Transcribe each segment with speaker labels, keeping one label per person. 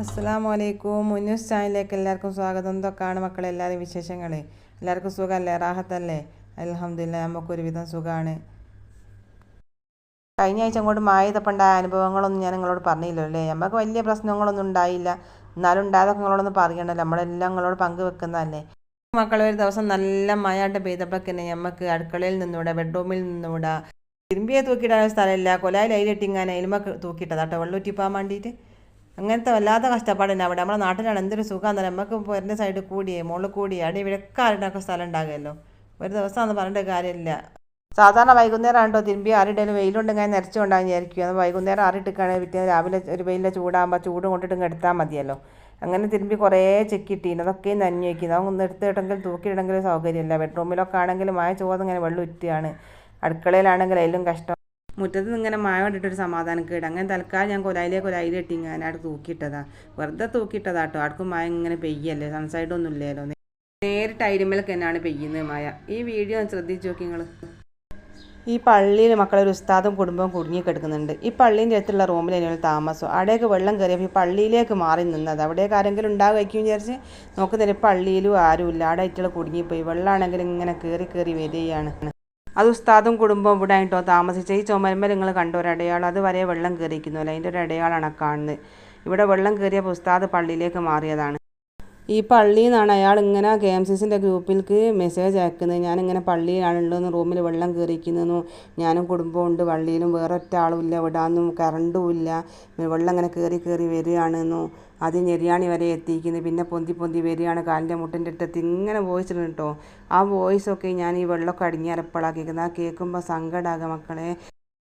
Speaker 1: അസ്സാം വലൈക്കും മുന്നൂസ് ചാനലിലേക്ക് എല്ലാവർക്കും സ്വാഗതം. എന്തൊക്കെയാണ് മക്കളെ എല്ലാവരും വിശേഷങ്ങൾ എല്ലാവർക്കും സുഖമല്ലേ? റാഹത്തല്ലേ? അലഹമില്ല നമുക്കൊരുവിധം സുഖമാണ് കഴിഞ്ഞ ആഴ്ച അങ്ങോട്ട് മായതപ്പുണ്ടായ അനുഭവങ്ങളൊന്നും ഞാൻ നിങ്ങളോട് പറഞ്ഞില്ലല്ലോ അല്ലേ? നമുക്ക് വലിയ പ്രശ്നങ്ങളൊന്നും ഉണ്ടായില്ല. എന്നാലും ഉണ്ടായതൊക്കെ നിങ്ങളോടൊന്ന് പറയണല്ലോ നമ്മളെല്ലാം നിങ്ങളോട് പങ്കുവെക്കുന്നതല്ലേ? മക്കളെ ഒരു ദിവസം നല്ല മഴയായിട്ട് പെയ്തപ്പോഴൊക്കെ തന്നെ നമുക്ക് അടുക്കളയിൽ നിന്നൂടെ ബെഡ്റൂമിൽ നിന്നൂടെ തിരുമ്പിയെ തൂക്കിയിടാൻ സ്ഥലമില്ല. കൊലായിൽ അതിലിട്ടിങ്ങനെ അതിലുമൊക്കെ തൂക്കിയിട്ടതാട്ടോ വെള്ളം ഉറ്റിപ്പാൻ വേണ്ടിയിട്ട്. അങ്ങനത്തെ വല്ലാത്ത കഷ്ടപ്പാടുണ്ട് അവിടെ. നമ്മുടെ നാട്ടിലാണ് എന്തൊരു സുഖം നമുക്ക് പുരന്റെ സൈഡ് കൂടിയേ മുകളിൽ കൂടിയേ അവിടെ ഇവിടെയൊക്കെ ആരുടെയൊക്കെ സ്ഥലം ഉണ്ടാകുമല്ലോ. ഒരു ദിവസമാണെന്ന് പറഞ്ഞിട്ട് കാര്യമില്ല. സാധാരണ വൈകുന്നേരം ആണ്ടോ തിരുമ്പി ആരുടെയും വെയിലുണ്ടെങ്കിൽ നിരച്ചുകൊണ്ടാകും വിചാരിക്കും അത് വൈകുന്നേരം ആറിട്ടിക്കുകയാണെങ്കിൽ പിറ്റേ രാവിലെ ഒരു വെയിലിലെ ചൂടാകുമ്പോൾ ചൂട് കൊണ്ടിട്ട് എടുത്താൽ മതിയല്ലോ. അങ്ങനെ തിരുമ്പി കുറേ ചെക്കിട്ടീന് അതൊക്കെയും നനഞ്ഞു വയ്ക്കുന്നത് അതൊന്നും എടുത്തിട്ടെങ്കിൽ തൂക്കിയിടെങ്കിൽ സൗകര്യമില്ല. ബെഡ്റൂമിലൊക്കെ ആണെങ്കിലും മായ ഇങ്ങനെ വെള്ളം ഉറ്റിയാണ് അടുക്കളയിലാണെങ്കിൽ അതിലും കഷ്ടം. മുറ്റത്ത് നിന്ന് ഇങ്ങനെ മഴ കണ്ടിട്ടൊരു സമാധാനം കേട്. അങ്ങനെ തൽക്കാലം ഞാൻ കൊലായിലേക്ക് കൊലായി കെട്ടി ഇങ്ങനെ അവിടെ തൂക്കിയിട്ടതാ. വെറുതെ തൂക്കിയിട്ടതാ കേട്ടോ ആർക്കും മഴ ഇങ്ങനെ പെയ്യല്ലേ? സൺസൈഡൊന്നും ഇല്ലല്ലോ നേരിട്ട് അരിമലൊക്കെ തന്നെയാണ് പെയ്യുന്നത് മായ ഈ വീഡിയോ ശ്രദ്ധിച്ചു നോക്കി നിങ്ങൾ ഈ പള്ളിയിൽ മക്കളെ ഒരു ഉസ്താദും കുടുംബവും കുടുങ്ങി കിടക്കുന്നുണ്ട്. ഈ പള്ളീന്റെ അടുത്തുള്ള റൂമിൽ തന്നെയാണ് താമസം. അവിടെയൊക്കെ വെള്ളം കയറിയപ്പോൾ ഈ പള്ളിയിലേക്ക് മാറി നിന്നത്. അവിടെയൊക്കെ ആരെങ്കിലും ഉണ്ടാകുമായിരിക്കും വിചാരിച്ച് നോക്കുന്നില്ല പള്ളിയിലും ആരുമില്ല. അവിടെ ആയിട്ടുള്ള കുടുങ്ങിപ്പോയി. വെള്ളമാണെങ്കിൽ ഇങ്ങനെ കയറി കയറി വരികയാണ്. അത് ഉസ്താദും കുടുംബവും ഇവിടെ ആയിട്ടോ താമസിച്ച. ഈ ചുമരുമ്പ് നിങ്ങൾ കണ്ട? ഒരു അടയാളം. അത് വരെ വെള്ളം കയറിയിരിക്കുന്നില്ല അതിന്റെ ഒരു അടയാളമാണ് കാണുന്നത്. ഇവിടെ വെള്ളം കയറിയ ഉസ്താദ് പള്ളിയിലേക്ക് മാറിയതാണ്. ഈ പള്ളിയിൽ നിന്നാണ് അയാൾ ഇങ്ങനെ കെ എം സി സിന്റെ ഗ്രൂപ്പിലേക്ക് മെസ്സേജ് അയക്കുന്നത്. ഞാനിങ്ങനെ പള്ളിയിലാണുള്ളതെന്ന് റൂമിൽ വെള്ളം കയറിയിരിക്കുന്നു. ഞാനും കുടുംബമുണ്ട് പള്ളിയിലും വേറെ ഒറ്റ ആളും ഇല്ല. വിടാനും കറണ്ടും ഇല്ല. വെള്ളം ഇങ്ങനെ കയറി കയറി വരികയാണെന്നു അത് ഞെരിയാണി വരെ എത്തിക്കുന്നത് പിന്നെ പൊന്തി പൊന്തി വരികയാണ്. കാലിന്റെ മുട്ടിന്റെ അടുത്തെത്തി. ഇങ്ങനെ വോയിസ് ഇടും കേട്ടോ. ആ വോയിസൊക്കെ ഞാൻ ഈ വെള്ളമൊക്കെ അടിഞ്ഞാറപ്പോഴാണ് കേൾക്കുന്നത് ആ കേൾക്കുമ്പോൾ സങ്കടമാകുക മക്കളെ.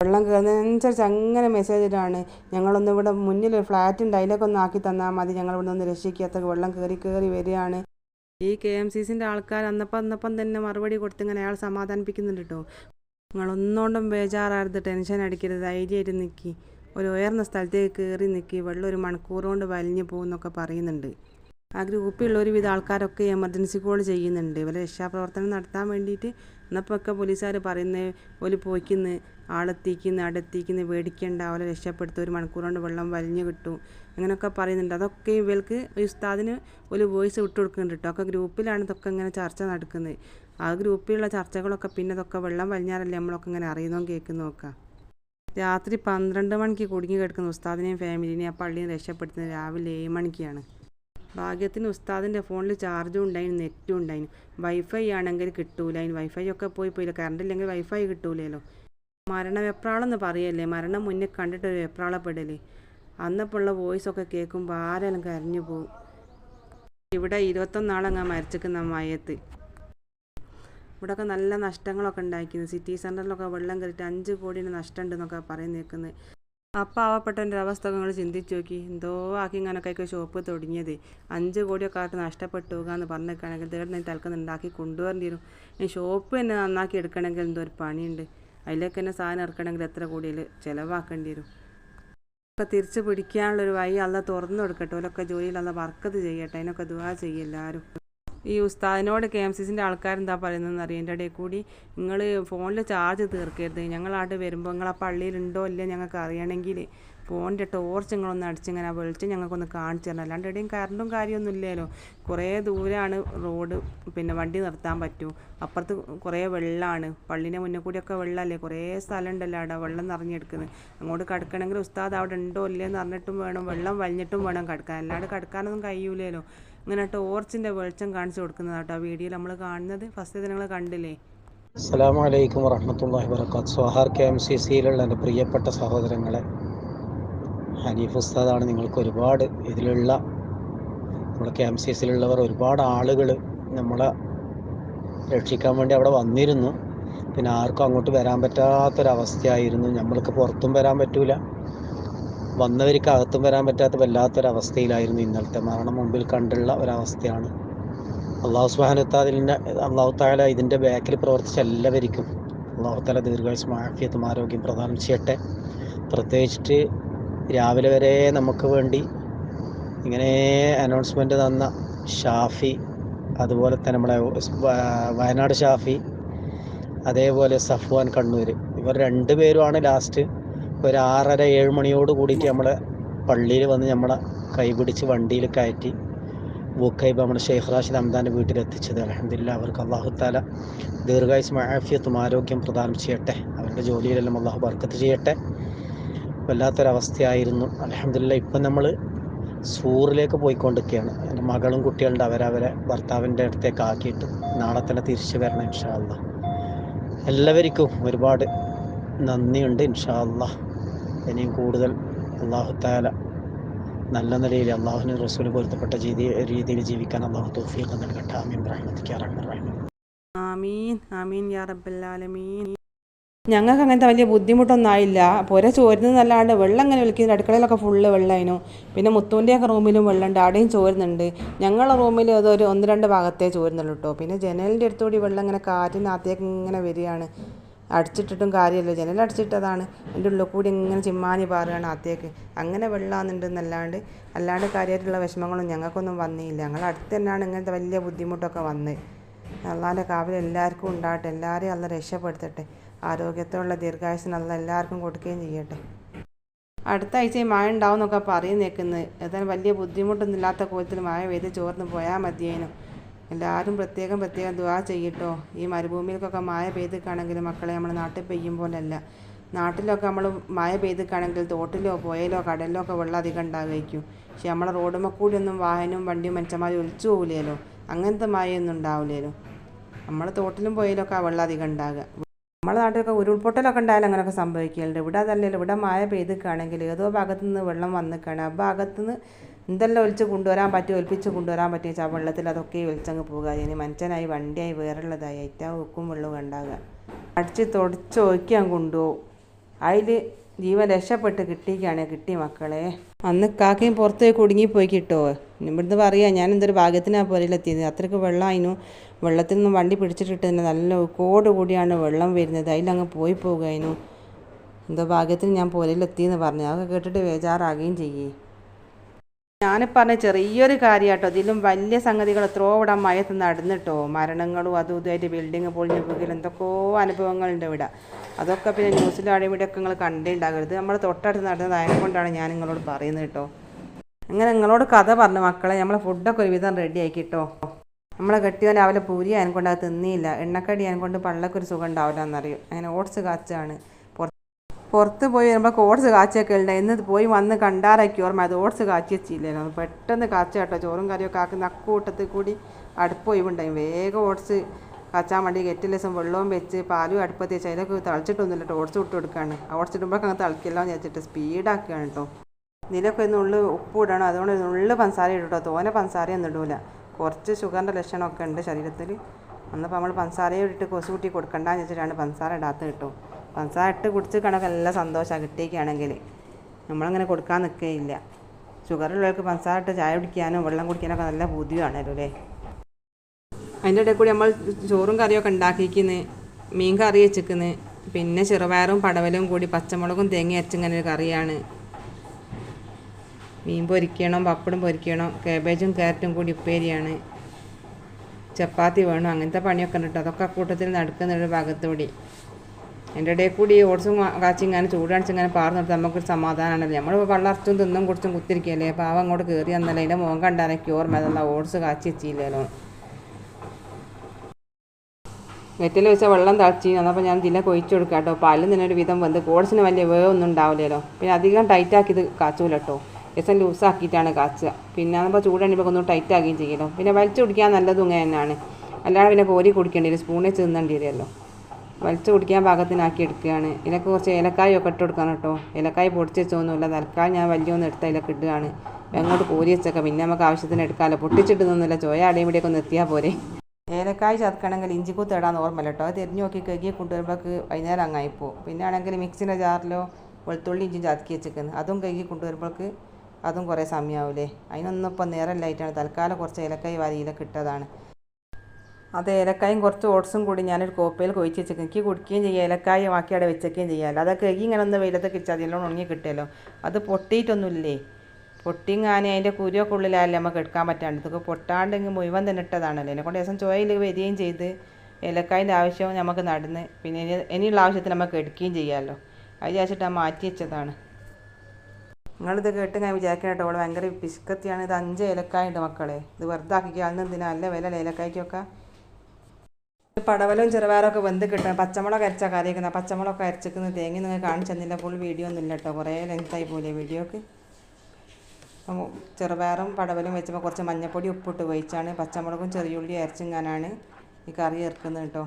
Speaker 1: വെള്ളം കയറുന്നതിനനുസരിച്ച് അങ്ങനെ മെസ്സേജ് ഇടാണ്. ഞങ്ങളൊന്ന് ഇവിടെ മുന്നിൽ ഫ്ലാറ്റ് ഉണ്ട്. അതിലൊക്കെ ഒന്ന് ആക്കി തന്നാൽ മതി. ഞങ്ങൾ ഇവിടെ ഒന്ന് രക്ഷിക്കാത്ത വെള്ളം കയറി കയറി വരികയാണ്. ഈ കെ എം സി സിന്റെ ആൾക്കാർ അന്നപ്പം അന്നപ്പം തന്നെ മറുപടി കൊടുത്തിങ്ങനെ അയാൾ സമാധാനിപ്പിക്കുന്നുണ്ട് കേട്ടോ. നിങ്ങളൊന്നുകൊണ്ടും ബേജാറായിരുന്നു ടെൻഷൻ അടിക്കരുത്. ധൈര്യമായിട്ട് നിൽക്കി ഒരു ഉയർന്ന സ്ഥലത്തേക്ക് കയറി നിൽക്കി വെള്ളം ഒരു മണിക്കൂർ കൊണ്ട് വലിഞ്ഞു പോകുന്നൊക്കെ പറയുന്നുണ്ട്. ആ ഗ്രൂപ്പിലുള്ള ഒരുവിധ ആൾക്കാരൊക്കെ എമർജൻസി കോൾ ചെയ്യുന്നുണ്ട്. ഇവരെ രക്ഷാപ്രവർത്തനം നടത്താൻ വേണ്ടിയിട്ട് എന്നപ്പോൾ ഒക്കെ പോലീസുകാർ പറയുന്നത് ഒരു പോയിക്കുന്ന് ആളെത്തിക്കുന്ന അടുത്തിക്കുന്നു പേടിക്കേണ്ട അവരെ രക്ഷപ്പെടുത്തും ഒരു മണിക്കൂർ കൊണ്ട് വെള്ളം വലിഞ്ഞു കിട്ടും അങ്ങനെയൊക്കെ പറയുന്നുണ്ട്. അതൊക്കെ ഇവർക്ക് ഈ ഉസ്താദിന് ഒരു വോയിസ് വിട്ടു കൊടുക്കുന്നുണ്ട് കേട്ടോ ഒക്കെ ഗ്രൂപ്പിലാണ് ഇതൊക്കെ ഇങ്ങനെ ചർച്ച നടക്കുന്നത്. ആ ഗ്രൂപ്പിലുള്ള ചർച്ചകളൊക്കെ പിന്നെ ഇതൊക്കെ വെള്ളം വലിഞ്ഞാലല്ലേ നമ്മളൊക്കെ ഇങ്ങനെ അറിയുന്നതും കേൾക്കുന്നതും ഒക്കെ. രാത്രി പന്ത്രണ്ട് മണിക്ക് കുടുങ്ങി കിടക്കുന്ന ഉസ്താദിനെയും ഫാമിലിനെയും ആ പള്ളിയും രക്ഷപ്പെടുത്തുന്നത് രാവിലെ ഏഴ് മണിക്കാണ്. ഭാഗ്യത്തിന് ഉസ്താദിന്റെ ഫോണിൽ ചാർജും ഉണ്ടായിരുന്നു നെറ്റും ഉണ്ടായിരുന്നു. വൈഫൈ ആണെങ്കിൽ കിട്ടൂല അതിന് വൈഫൈ ഒക്കെ പോയി പോയില്ല കറണ്ട് ഇല്ലെങ്കിൽ വൈഫൈ കിട്ടൂലല്ലോ. മരണ വെപ്രാളെന്ന് പറയല്ലേ? മരണം മുന്നേ കണ്ടിട്ട് ഒരു ഉള്ള വോയിസ് ഒക്കെ കേൾക്കുമ്പോൾ ആരെല്ലാം കരഞ്ഞു പോകും ഇവിടെ ഇരുപത്തൊന്നാളങ്ങ് മരിച്ചിരിക്കുന്ന മയത്ത്. ഇവിടെയൊക്കെ നല്ല നഷ്ടങ്ങളൊക്കെ ഉണ്ടായിരിക്കുന്നു സിറ്റി സെന്ററിലൊക്കെ വെള്ളം കയറിയിട്ട് അഞ്ച് കോടിന് നഷ്ടം ഉണ്ടെന്നൊക്കെ പറയുന്ന നിൽക്കുന്നത് ആ പാവപ്പെട്ടവന്റെ അവസ്ഥ നിങ്ങൾ ചിന്തിച്ച് നോക്കി. എന്തോ ആക്കി ഇങ്ങനൊക്കെ ഷോപ്പ് തുടങ്ങിയത്. അഞ്ച് കോടിയൊക്കെ ആയിട്ട് നഷ്ടപ്പെട്ടു എന്ന് പറഞ്ഞിരിക്കുകയാണെങ്കിൽ ഞാൻ തൽക്കുന്ന ഉണ്ടാക്കി കൊണ്ടുവരേണ്ടി വരും. ഈ ഷോപ്പ് തന്നെ നന്നാക്കി എടുക്കണമെങ്കിൽ എന്തോ ഒരു പണിയുണ്ട്. അതിലേക്ക് തന്നെ സാധനം ഇറക്കണമെങ്കിൽ എത്ര കോടിയിൽ ചിലവാക്കേണ്ടി വരും. ഒക്കെ തിരിച്ച് പിടിക്കാനുള്ളൊരു വഴി അല്ല തുറന്നു കൊടുക്കട്ടെ. ഓലൊക്കെ ജോലിയിൽ അല്ല വർക്കത് ചെയ്യട്ടെ. അതിനൊക്കെ ദുവാ ചെയ്യും എല്ലാവരും. ഈ ഉസ്താദിനോട് കെ എം സി സിന്റെ ആൾക്കാരെന്താ പറയുന്നതെന്ന് അറിയാം. എന്റെ ഇടയിൽ കൂടി നിങ്ങൾ ഫോണിൽ ചാർജ് തീർക്കരുത്. ഞങ്ങളാട്ട് വരുമ്പോൾ നിങ്ങൾ ആ പള്ളിയിലുണ്ടോ ഇല്ലയോ ഞങ്ങൾക്ക് അറിയണമെങ്കിൽ ഫോണിന്റെ ടോർച്ച് നിങ്ങളൊന്ന് അടിച്ചിങ്ങനെ വെളിച്ചം ഞങ്ങൾക്കൊന്ന് കാണിച്ചു തരണം. അല്ലാണ്ട് എവിടെയും കറണ്ടും കാര്യമൊന്നും ഇല്ലല്ലോ കുറേ ദൂരമാണ് റോഡ് പിന്നെ വണ്ടി നിർത്താൻ പറ്റൂ. അപ്പുറത്ത് കുറേ വെള്ളമാണ് പള്ളിന്റെ മുന്നേ കൂടിയൊക്കെ വെള്ളമല്ലേ കുറേ സ്ഥലം ഉണ്ടല്ലോ അവിടെ വെള്ളം നിറഞ്ഞെടുക്കുന്നത്. അങ്ങോട്ട് കിടക്കണമെങ്കിൽ ഉസ്താദ് അവിടെ ഉണ്ടോ ഇല്ലയെന്ന് അറിഞ്ഞിട്ടും വേണം. വെള്ളം വലിഞ്ഞിട്ടും വേണം കിടക്കാൻ. അല്ലാണ്ട് കിടക്കാനൊന്നും കഴിയൂലല്ലോ ഇങ്ങനെ ടോർച്ചിന്റെ വെളിച്ചം കാണിച്ചു കൊടുക്കുന്നതാട്ടോ ആ വീഡിയോ നമ്മൾ കാണുന്നത് ഫസ്റ്റ് നിങ്ങൾ കണ്ടില്ലേ?
Speaker 2: അസ്സാം വലൈക്കും വറഹ്മത്തുള്ളാഹി വർക്കാത്ത് സ്വഹാർ കെ എം സി സിയിലുള്ള എന്റെ പ്രിയപ്പെട്ട സഹോദരങ്ങളെ ഹനീഫ് ഉസ്താദാണ്. നിങ്ങൾക്ക് ഒരുപാട് ഇതിലുള്ള നമ്മുടെ കെ എം ഒരുപാട് ആളുകൾ നമ്മളെ രക്ഷിക്കാൻ വേണ്ടി അവിടെ വന്നിരുന്നു. പിന്നെ ആർക്കും അങ്ങോട്ട് വരാൻ പറ്റാത്തൊരവസ്ഥയായിരുന്നു. നമ്മൾക്ക് പുറത്തും വരാൻ പറ്റൂല. വന്നവർക്ക് അകത്തും വരാൻ പറ്റാത്ത വല്ലാത്തൊരവസ്ഥയിലായിരുന്നു ഇന്നലത്തെ. മരണം മുമ്പിൽ കണ്ടുള്ള ഒരവസ്ഥയാണ്. അള്ളാഹു സുബാനുത്താദിന്റെ അള്ളാഹു താല ഇതിന്റെ ബാക്കിൽ പ്രവർത്തിച്ച എല്ലാവർക്കും അള്ളാഹു താല ദീർഘായുസും ആഫിയത്തും ആരോഗ്യം പ്രദാനം ചെയ്യട്ടെ. പ്രത്യേകിച്ചിട്ട് രാവിലെ വരെ നമുക്ക് വേണ്ടി ഇങ്ങനെ അനൗൺസ്മെന്റ് തന്ന ഷാഫി അതുപോലെ തന്നെ നമ്മുടെ വയനാട് ഷാഫി അതേപോലെ സഫ്വാൻ കണ്ണൂർ ഇവർ രണ്ടുപേരുമാണ് ലാസ്റ്റ് ഒരു ആറര ഏഴ് മണിയോട് കൂടിയിട്ട് നമ്മളെ പള്ളിയിൽ വന്ന് നമ്മളെ കൈപിടിച്ച് വണ്ടിയിൽ കയറ്റി ബുക്കൈബ് നമ്മുടെ ഷെയ്ഖ് റാഷിദ് അംദാന്റെ വീട്ടിലെത്തിച്ചത് അലഹമില്ല അവർക്ക് അള്ളാഹു താല ദീർഘായുസ് ആഫിയത്തും ആരോഗ്യം പ്രദാനം ചെയ്യട്ടെ. അവരുടെ ജോലിയിലെല്ലാം അള്ളാഹു ബർക്കത്ത് ചെയ്യട്ടെ. വല്ലാത്തൊരവസ്ഥയായിരുന്നു. അലഹമില്ല ഇപ്പം നമ്മൾ സൂറിലേക്ക് പോയിക്കൊണ്ടിരിക്കുകയാണ്. എന്റെ മകളും കുട്ടികളുടെ അവരവരെ ഭർത്താവിന്റെ അടുത്തേക്ക് ആക്കിയിട്ട് നാളെ തന്നെ തിരിച്ചു വരണം ഇൻഷാല്ല എല്ലാവർക്കും ഒരുപാട് നന്ദിയുണ്ട് ഇൻഷാല്ല ഇനിയും കൂടുതൽ അള്ളാഹു താല നല്ല നിലയിൽ അള്ളാഹുവിന് റസൂൽ പൊരുത്തപ്പെട്ട രീതി രീതിയിൽ ജീവിക്കാൻ അള്ളാഹു തൗഫീഖ് നൽകട്ടെ. ആമീൻ. റഹ്മത്തിക്ക് റഹ്മീൻ റഹീം
Speaker 1: ആമീൻ ആമീൻ യാ ഞങ്ങൾക്ക് അങ്ങനത്തെ വലിയ ബുദ്ധിമുട്ടൊന്നും ആയില്ല പുര ചോരുന്നതല്ലാണ്ട് വെള്ളം അങ്ങനെ വിളിക്കുന്നത് അടുക്കളയിലൊക്കെ ഫുള്ള് വെള്ളമായിരുന്നു പിന്നെ മുത്തൂന്റെയൊക്കെ റൂമിലും വെള്ളമുണ്ട്. അവിടെയും ചോരുന്നുണ്ട്. ഞങ്ങളുടെ റൂമിൽ അതൊരു ഒന്ന് രണ്ട് ഭാഗത്തേ ചോരുന്നുള്ളൂ കേട്ടോ പിന്നെ ജനലിന്റെ അടുത്തുകൂടി വെള്ളം ഇങ്ങനെ കാറ്റിനകത്തേക്ക് ഇങ്ങനെ വരികയാണ്. അടിച്ചിട്ടിട്ടും കാര്യമല്ല. ജനൽ അടിച്ചിട്ടതാണ്. എന്റെ ഉള്ളിൽ കൂടി ഇങ്ങനെ ചിമ്മാനി പാറുകയാണ് അകത്തേക്ക്. അങ്ങനെ വെള്ളമാണെന്നുണ്ടെന്നല്ലാണ്ട് അല്ലാണ്ട് കാര്യമായിട്ടുള്ള വിഷമങ്ങളൊന്നും ഞങ്ങൾക്കൊന്നും വന്നില്ല. ഞങ്ങൾ അടുത്ത് തന്നെയാണ് ഇങ്ങനത്തെ വലിയ ബുദ്ധിമുട്ടൊക്കെ വന്നത് അള്ളാന്റെ കാവൽ എല്ലാവർക്കും ഉണ്ടാകട്ടെ. എല്ലാവരെയും അല്ല രക്ഷപ്പെടുത്തട്ടെ. ആരോഗ്യത്തോടുള്ള ദീർഘായുസിന് അത് എല്ലാവർക്കും കൊടുക്കുകയും ചെയ്യട്ടെ. അടുത്ത ആഴ്ച മഴ ഉണ്ടാവും എന്നൊക്കെ പറയും നിൽക്കുന്നത് ഏതായാലും വലിയ ബുദ്ധിമുട്ടൊന്നും ഇല്ലാത്ത കോലത്തിൽ മഴ പെയ്ത് ചോർന്ന് പോയാൽ മതിയേനും. എല്ലാവരും പ്രത്യേകം പ്രത്യേകം ദുവാ ചെയ്യട്ടോ. ഈ മരുഭൂമിയിലേക്കൊക്കെ മഴ പെയ്തിക്കാണെങ്കിൽ മക്കളെ നമ്മൾ നാട്ടിൽ പെയ്യും പോലെയല്ല നാട്ടിലൊക്കെ നമ്മൾ മഴ പെയ്തിക്കാണെങ്കിൽ തോട്ടിലോ പുഴയിലോ കടലിലോ ഒക്കെ വെള്ളം അധികം ഉണ്ടാകുമായിരിക്കും പക്ഷെ നമ്മളെ റോഡുമ്മ കൂടി ഒന്നും വാഹനവും വണ്ടിയും മനുഷ്യന്മാരും ഒലിച്ചു പോകില്ലല്ലോ അങ്ങനത്തെ മഴയൊന്നും ഉണ്ടാവില്ലല്ലോ. നമ്മളെ തോട്ടിലും പുഴയിലൊക്കെ ആ വെള്ളം അധികം ഉണ്ടാകുക നമ്മുടെ നാട്ടിലൊക്കെ ഉരുൾപൊട്ടലൊക്കെ ഉണ്ടായാലും അങ്ങനെയൊക്കെ സംഭവിക്കലുണ്ട്. ഇവിടെ അതല്ലല്ലോ. ഇവിടെ മഴ പെയ്തിക്കുകയാണെങ്കിൽ ഏതോ ഭാഗത്തു നിന്ന് വെള്ളം വന്നിക്കാണ്. ആ ഭാഗത്തു നിന്ന് എന്തെല്ലാം ഒലിച്ച് കൊണ്ടുവരാൻ പറ്റും ഒലിപ്പിച്ച് കൊണ്ടുവരാൻ പറ്റുമോ ആ വെള്ളത്തിൽ അതൊക്കെ ഒലിച്ചങ്ങ് പോകുക ഇനി മനുഷ്യനായി വണ്ടിയായി വേറുള്ളതായി. ഏറ്റവും ഉക്കും വെള്ളവും ഉണ്ടാകുക അടിച്ച് തുടച്ച് ഒഴിക്കാൻ കൊണ്ടുപോകും അതിൽ ജീവൻ രക്ഷപ്പെട്ട് കിട്ടിക്കാണ് കിട്ടി മക്കളെ. അന്ന് കാക്കയും പുറത്തേക്ക് കുടുങ്ങിപ്പോയി കിട്ടോ. ഇവിടുന്ന് പറയാ ഞാൻ എന്തൊരു ഭാഗ്യത്തിനാണ് പുരയിലെത്തിയത്. അത്രയ്ക്ക് വെള്ളമായിരുന്നു വെള്ളത്തിൽ നിന്ന് വണ്ടി പിടിച്ചിട്ടിട്ട് തന്നെ നല്ല കോട് കൂടിയാണ് വെള്ളം വരുന്നത്. അതിലങ്ങ് പോയി പോകുകയായിരുന്നു എന്തോ ഭാഗ്യത്തിന് ഞാൻ പുരയിലെത്തിയെന്ന് പറഞ്ഞു. അതൊക്കെ കേട്ടിട്ട് ബേജാറാകുകയും ചെയ്യേ. ഞാനിപ്പോൾ പറഞ്ഞ ചെറിയൊരു കാര്യമാട്ടോ ഇതിലും വലിയ സംഗതികൾ എത്രയോ ഇവിടെ മയത്ത് നടന്നിട്ടോ. മരണങ്ങളും അതും ഇതുമായിട്ട് ബിൽഡിങ് പൊളിഞ്ഞു പോകലും എന്തൊക്കെയോ അനുഭവങ്ങളുണ്ട് ഇവിടെ. അതൊക്കെ പിന്നെ ന്യൂസിലും അവിടെ ഇവിടെ ഒക്കെ നിങ്ങൾ കണ്ടിട്ടുണ്ടാകരുത് നമ്മൾ തൊട്ടടുത്ത് നടന്നതായത് കൊണ്ടാണ് ഞാൻ നിങ്ങളോട് പറയുന്നത് കേട്ടോ. അങ്ങനെ നിങ്ങളോട് കഥ പറഞ്ഞു മക്കളെ. നമ്മളെ ഫുഡൊക്കെ ഒരുവിധം റെഡി ആക്കി കേട്ടോ നമ്മളെ കെട്ടിയവൻ രാവിലെ പൂരി കൊണ്ട് അത് തിന്നിയില്ല. എണ്ണക്കടി കൊണ്ട് പള്ളക്കൊരു സുഖം ഉണ്ടാവില്ല എന്നറിയും അങ്ങനെ ഓട്സ് കാച്ചാണ്. പുറത്ത് പോയി വരുമ്പോൾ ഓട്സ് കാച്ചൊക്കെ ഉണ്ട്. ഇന്ന് പോയി വന്ന് കണ്ടാറാക്കി ഓർമ്മ. അത് ഓട്സ് കാച്ചി വെച്ചില്ലല്ലോ പെട്ടെന്ന് കാച്ച കേട്ടോ. ചോറും കറിയൊക്കെ ആക്കുന്ന അക്കൂട്ടത്തിൽ കൂടി അടുപ്പ് ഒഴിവുണ്ടായി. വേഗം ഓട്സ് കാച്ചാൻ വേണ്ടി കെറ്റിൽ ദിവസം വെള്ളവും വെച്ച് പാലും അടുപ്പത്ത് വെച്ച് അതിലൊക്കെ തളിച്ചിട്ടൊന്നുമില്ല കേട്ടോ. ഓട്സ് ഇട്ട് കൊടുക്കുകയാണ് ഓട്സ് ഇടുമ്പോഴൊക്കെ അങ്ങനെ തിളക്കില്ലോ എന്ന് വെച്ചിട്ട് സ്പീഡാക്കുകയാണ് കേട്ടോ. ഇതിലൊക്കെ ഒന്ന് ഉള്ളു ഉപ്പ് ഇടണം. അതുകൊണ്ട് ഉള്ളു പഞ്ചസാര ഇടും കേട്ടോ. തോനെ പഞ്ചസാരയൊന്നും ഇടൂല. കുറച്ച് ഷുഗറിന്റെ ലക്ഷണമൊക്കെ ഉണ്ട് ശരീരത്തിൽ. അന്നപ്പോൾ നമ്മൾ പഞ്ചസാരയും ഇട്ട് കൊസുകൂട്ടി കൊടുക്കണ്ടെന്ന് വെച്ചിട്ടാണ് പഞ്ചസാര ഇടാത്തത് കേട്ടോ. പഞ്ചസാര ഇട്ട് കുടിച്ച് കണക്ക് നല്ല സന്തോഷമാണ് കിട്ടിയൊക്കെയാണെങ്കിൽ നമ്മളങ്ങനെ കൊടുക്കാൻ നിൽക്കുകയില്ല ഷുഗറുള്ളവർക്ക് പഞ്ചസാരട്ട് ചായ കുടിക്കാനും വെള്ളം കുടിക്കാനൊക്കെ നല്ല ബുദ്ധിയാണല്ലോ അല്ലേ അതിന്റെ ഇടയിൽ കൂടി നമ്മൾ ചോറും കറിയൊക്കെ ഉണ്ടാക്കിക്കുന്നു മീൻ കറി വെച്ചിരിക്കുന്നത് പിന്നെ ചെറുപയറും പടവലും കൂടി പച്ചമുളകും തേങ്ങ അരച്ചിങ്ങനെ ഒരു കറിയാണ്. മീൻ പൊരിക്കണം പപ്പടും പൊരിക്കണം കാബേജും കാരറ്റും കൂടി ഉപ്പേരിയാണ്. ചപ്പാത്തി വേണം അങ്ങനത്തെ പണിയൊക്കെ ഉണ്ട് കേട്ടോ. അതൊക്കെ കൂട്ടത്തിൽ നടക്കുന്ന ഒരു ഭാഗത്തുകൂടി എന്റെ ഇടയിൽ കൂടി ഓട്സും കാച്ചി ഇങ്ങനെ ചൂടാണിച്ച് ഇങ്ങനെ പാർന്ന് നിർത്താൻ നമുക്കൊരു സമാധാനമാണല്ലോ. നമ്മൾ വെള്ളറച്ചും തിന്നും കുടിച്ചും കുത്തിരിക്കുകയല്ലേ? പാവം അങ്ങോട്ട് കയറി വന്നല്ലേ. അതിന്റെ മുഖം കണ്ടാനൊക്കെ ഓർമ്മ അതല്ല ഓട്സ് കാച്ചി വെച്ചില്ലല്ലോ വെറ്റിൽ വെച്ച വെള്ളം തിളച്ച് എന്നപ്പോൾ ഞാൻ ഇതിലെ കൊഴിച്ചു കൊടുക്കാം കേട്ടോ. പാലിൽ തന്നെ ഒരു വിധം വന്ന് കോഴ്സിന് വലിയ വേവൊന്നും ഉണ്ടാവില്ലല്ലോ. പിന്നെ അധികം ടൈറ്റാക്കി ഇത് കാച്ചൂല കേട്ടോ. രസം ലൂസാക്കിയിട്ടാണ് കാച്ചുക. പിന്നെ അപ്പോൾ ചൂടാണിപ്പോൾ ഒന്ന് ടൈറ്റ് ആക്കുകയും ചെയ്യലോ പിന്നെ വലിച്ചു കുടിക്കാൻ നല്ലതും ഇങ്ങനെ തന്നെയാണ്. അല്ലാതെ പിന്നെ കോരി കുടിക്കേണ്ടി വരും. സ്പൂണിൽ തിന്നേണ്ടി വരുമല്ലോ. വലിച്ചു കുടിക്കാൻ പാകത്തിനാക്കി എടുക്കുകയാണ്. ഇതിനൊക്കെ കുറച്ച് ഏലക്കായ ഒക്കെ ഇട്ട് കൊടുക്കണം കേട്ടോ. ഏലക്കായ പൊടിച്ച് വെച്ചൊന്നുമില്ല തൽക്കാലം ഞാൻ വലിയൊന്ന് എടുത്ത ഇതിലൊക്കെ ഇടുകയാണ്. എങ്ങോട്ട് കോരി വെച്ചൊക്കെ. പിന്നെ നമുക്ക് ആവശ്യത്തിന് എടുക്കാമല്ലോ. പൊട്ടിച്ചിട്ടൊന്നുമില്ല ചോയ അടയും ഇവിടെയൊക്കെ ഒന്ന് എത്തിയാൽ പോരെ. ഏലക്കായ ചേർക്കണമെങ്കിൽ ഇഞ്ചി കൂത്ത് ഇടാൻ ഓർമ്മയില്ല കേട്ടോ. അത് തിരിഞ്ഞു നോക്കി കഴുകി കൊണ്ടുവരുമ്പോൾക്ക് വൈകുന്നേരം അങ്ങായിപ്പോ പിന്നെ ആണെങ്കിൽ മിക്സിന്റെ ജാറിലോ വെളുത്തുള്ളി ഇഞ്ചി ചതക്കി വെച്ചിരിക്കുന്നത് അതും കഴുകി കൊണ്ടുവരുമ്പോൾക്ക് അതും കുറേ സമയമാവില്ലേ? അതിനൊന്നും ഇപ്പം ലൈറ്റാണ് തൽക്കാലം കുറച്ച് ഏലക്കായ വാരിയിലൊക്കെ ഇട്ടതാണ്. അത് ഏലക്കായും കുറച്ച് ഓട്സും കൂടി ഞാനൊരു കോപ്പയിൽ കൊഴിച്ച് വെച്ചേക്കും. എനിക്ക് കുടിക്കുകയും ചെയ്യാം. ഏലക്കായ ബാക്കി അവിടെ വെച്ചേക്കുകയും ചെയ്യാമല്ലോ അതൊക്കെ ഇങ്ങനെ ഒന്ന് വെയിലത്തൊക്കെ അതിലോട്ട് ഉണങ്ങി കിട്ടിയല്ലോ. അത് പൊട്ടിയിട്ടൊന്നുമില്ലേ? പൊട്ടിങ്ങാനെ അതിന്റെ കുരുവൊക്കെ ഉള്ളിലായാലും നമുക്ക് എടുക്കാൻ പറ്റാണ്ട്. ഇതൊക്കെ പൊട്ടാണ്ടെങ്കിൽ മുഴുവൻ തന്നെ ഇട്ടതാണല്ലോ. എന്നെ കൊണ്ട് ദിവസം ചോയയിൽ വരികയും ചെയ്ത് ഏലക്കായന്റെ ആവശ്യവും നമുക്ക് നടന്ന് പിന്നെ ഇനി ഇനിയുള്ള ആവശ്യത്തിന് നമുക്ക് എടുക്കുകയും ചെയ്യാമല്ലോ. അത് വിചാരിച്ചിട്ട് മാറ്റി വെച്ചതാണ്. നിങ്ങളിത് കേട്ട് ഞാൻ വിചാരിക്കണം കേട്ടോ. അവൾ ഭയങ്കര പിശുക്കത്തിയാണ് ഇത് അഞ്ച് ഏലക്കായുണ്ട് മക്കളെ. ഇത് വെറുതെ ആക്കിക്കാളുന്ന എന്തിനാ നല്ല വില ഏലക്കായ്ക്കൊക്കെ? പടവലും ചെറുപയറൊക്കെ വെന്ത് കിട്ടണം പച്ചമുളക് അരച്ച കറിയൊക്കെ പച്ചമുളക് അരച്ചിരിക്കുന്ന തേങ്ങി നിങ്ങൾ കാണിച്ചെന്നില്ല ഫുൾ വീഡിയോ ഒന്നും ഇല്ല കേട്ടോ കുറേ ലെങ്തായി പോലെ വീഡിയോക്ക് ചെറുപയറും പടവലും വെച്ചപ്പോൾ കുറച്ച് മഞ്ഞപ്പൊടി ഉപ്പിട്ട് വെച്ചാണ് പച്ചമുളകും ചെറിയുള്ളി അരച്ചിങ്ങാനാണ് ഈ കറി ഇറക്കുന്നത് കേട്ടോ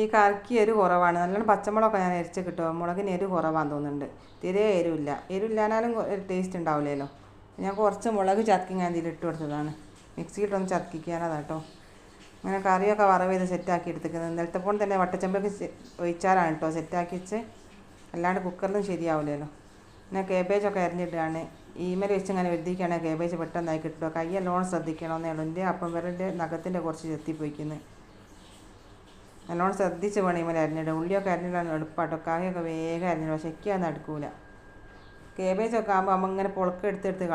Speaker 1: ഈ കറിക്ക് എരു കുറവാണ്. നല്ലോണം പച്ചമുളകൊക്കെ ഞാൻ എരിച്ച് കിട്ടും. മുളകിന് എരു കുറവാന്ന് തോന്നുന്നുണ്ട്. തീരെ എരിവില്ല. എരിവില്ലാനാലും ടേസ്റ്റ് ഉണ്ടാവില്ലല്ലോ. ഞാൻ കുറച്ച് മുളക് ചതക്കി ഞാൻ ഇതിൽ ഇട്ട് കൊടുത്തതാണ്. മിക്സിയിട്ടൊന്ന് ചതക്കിക്കാനാണ് കേട്ടോ അങ്ങനെ കറിയൊക്കെ വറവ് ചെയ്ത് സെറ്റാക്കി എടുത്തിരിക്കുന്നത്. ഇന്നലത്തെ പോലെ തന്നെ വട്ടച്ചമ്പൊക്കെ ഒഴിച്ചാലാണ് കേട്ടോ സെറ്റാക്കി വെച്ച്. അല്ലാണ്ട് കുക്കറിലും ശരിയാവില്ലല്ലോ. പിന്നെ കേബേജൊക്കെ അരിഞ്ഞിട്ടാണ്. ഈമേൽ വെച്ച് ഇങ്ങനെ എഴുതിക്കുകയാണ് കേബേജ് പെട്ടെന്നായി കിട്ടുക. കൈ നല്ലോണം ശ്രദ്ധിക്കണമെന്നേ ഉള്ളൂ. എന്റെ അപ്പം വിരലിന്റെ നഖത്തിന്റെ കുറച്ച് ചെത്തിപ്പോയിക്കുന്നത് നല്ലോണം ശ്രദ്ധിച്ച് വേണം ഇവൻ അരിഞ്ഞിടുക ഉള്ളിയൊക്കെ അരിഞ്ഞിടാൻ എളുപ്പമാട്ടോ കായൊക്കെ വേഗം അരിഞ്ഞിടും. പക്ഷെ അടുക്കൂല. കേബേജൊക്കെ ആകുമ്പോൾ അമ്മ ഇങ്ങനെ പുളക്ക് എടുത്തെടുത്ത്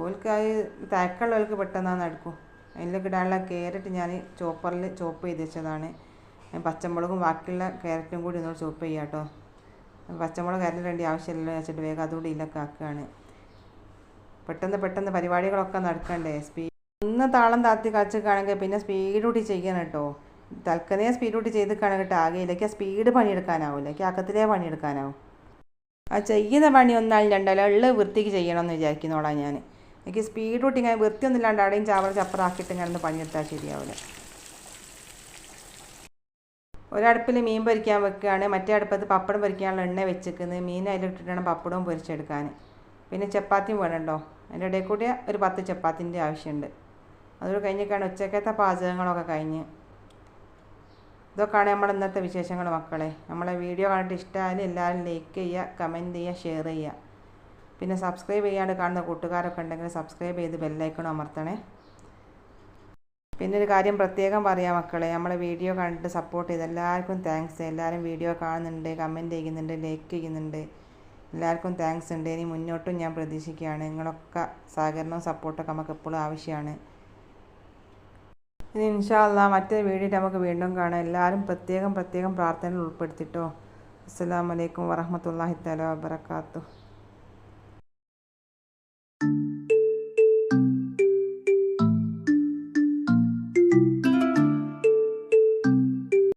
Speaker 1: ഓൽക്ക് അത് തയക്കുള്ളവർക്ക് പെട്ടെന്നാന്ന് നടക്കും അതിലേക്ക് ഇടാനുള്ള ക്യാരറ്റ് ഞാൻ ചോപ്പറിൽ ചോപ്പ് ചെയ്ത് വെച്ചതാണ്. പച്ചമുളകും ബാക്കിയുള്ള ക്യാരറ്റും കൂടി ഒന്നുകൂടി ചോപ്പ് ചെയ്യാം കേട്ടോ പച്ചമുളക് അരിഞ്ഞിടേണ്ട വേണ്ടി ആവശ്യമില്ലല്ലോ വെച്ചിട്ട് വേഗം അതുകൂടി ഇതിലൊക്കെ ആക്കുകയാണ്. പെട്ടെന്ന് പെട്ടെന്ന് പരിപാടികളൊക്കെ നടക്കണ്ടേ? സ്പീഡ് ഒന്ന് താളം താത്തി കാച്ചുകയാണെങ്കിൽ പിന്നെ സ്പീഡ് കൂട്ടി ചെയ്യണം കേട്ടോ. തൽക്കനേ സ്പീഡ് കൂട്ടി ചെയ്ത് കണക്കിട്ട് ആകെയിലേക്ക് സ്പീഡ് പണിയെടുക്കാനാവില്ല എനിക്ക് അക്കത്തിലേ പണിയെടുക്കാനാവും. ആ ചെയ്യുന്ന പണി ഒന്നാലും രണ്ടാലും ഉള്ള വൃത്തിക്ക് ചെയ്യണമെന്ന് വിചാരിക്കുന്നോളാം ഞാൻ എനിക്ക് സ്പീഡ് കൂട്ടി ഇങ്ങനെ വൃത്തിയൊന്നും ഇല്ലാണ്ട് അവിടെയും ചാവറ ചപ്പറാക്കിയിട്ട് ഇങ്ങനെ പണിയെടുത്താൽ ശരിയാവില്ല ഒരടുപ്പിൽ മീൻ പൊരിക്കാൻ വെക്കുകയാണ് മറ്റേ അടുപ്പത്ത് പപ്പടം പൊരിക്കാനുള്ള എണ്ണ വെച്ചിരിക്കുന്നത് മീൻ അതിലിട്ടിട്ടാണ് പപ്പടവും പൊരിച്ചെടുക്കാൻ പിന്നെ ചപ്പാത്തിയും വേണമല്ലോ അതിന്റെ ഇടയിൽ കൂടി ഒരു പത്ത് ചപ്പാത്തിന്റെ ആവശ്യമുണ്ട്. അതുകൊണ്ട് കഴിഞ്ഞൊക്കെയാണ് ഉച്ചക്കത്തെ പാചകങ്ങളൊക്കെ കഴിഞ്ഞ്. ഇതൊക്കെയാണ് നമ്മുടെ ഇന്നത്തെ വിശേഷങ്ങൾ മക്കളെ. നമ്മളെ വീഡിയോ കണ്ടിട്ട് ഇഷ്ടമായാലും എല്ലാവരും ലൈക്ക് ചെയ്യുക കമന്റ് ചെയ്യുക ഷെയർ ചെയ്യുക. പിന്നെ സബ്സ്ക്രൈബ് ചെയ്യാണ്ട് കാണുന്ന കൂട്ടുകാരൊക്കെ ഉണ്ടെങ്കിൽ സബ്സ്ക്രൈബ് ചെയ്ത് ബെല്ലൈക്കണം അമർത്തണേ. പിന്നെ ഒരു കാര്യം പ്രത്യേകം പറയാം മക്കളെ. നമ്മളെ വീഡിയോ കണ്ടിട്ട് സപ്പോർട്ട് ചെയ്ത് എല്ലാവർക്കും താങ്ക്സ് എല്ലാവരും വീഡിയോ കാണുന്നുണ്ട് കമന്റ് ചെയ്യുന്നുണ്ട് ലൈക്ക് ചെയ്യുന്നുണ്ട്. എല്ലാവർക്കും താങ്ക്സ് ഉണ്ട്. ഇനി മുന്നോട്ടും ഞാൻ പ്രതീക്ഷിക്കുകയാണ്. നിങ്ങളൊക്കെ സഹകരണവും സപ്പോർട്ടൊക്കെ നമുക്ക് എപ്പോഴും ആവശ്യമാണ്. ഇനി ഇൻഷാല്ല മറ്റേ വീഡിയോ നമുക്ക് വീണ്ടും കാണാം. എല്ലാവരും പ്രത്യേകം പ്രത്യേകം പ്രാർത്ഥനയിൽ ഉൾപ്പെടുത്തിട്ടോ. അസ്സാം വലൈക്കും വറഹമത്തല്ലാഹി തല വാബർക്കാത്തു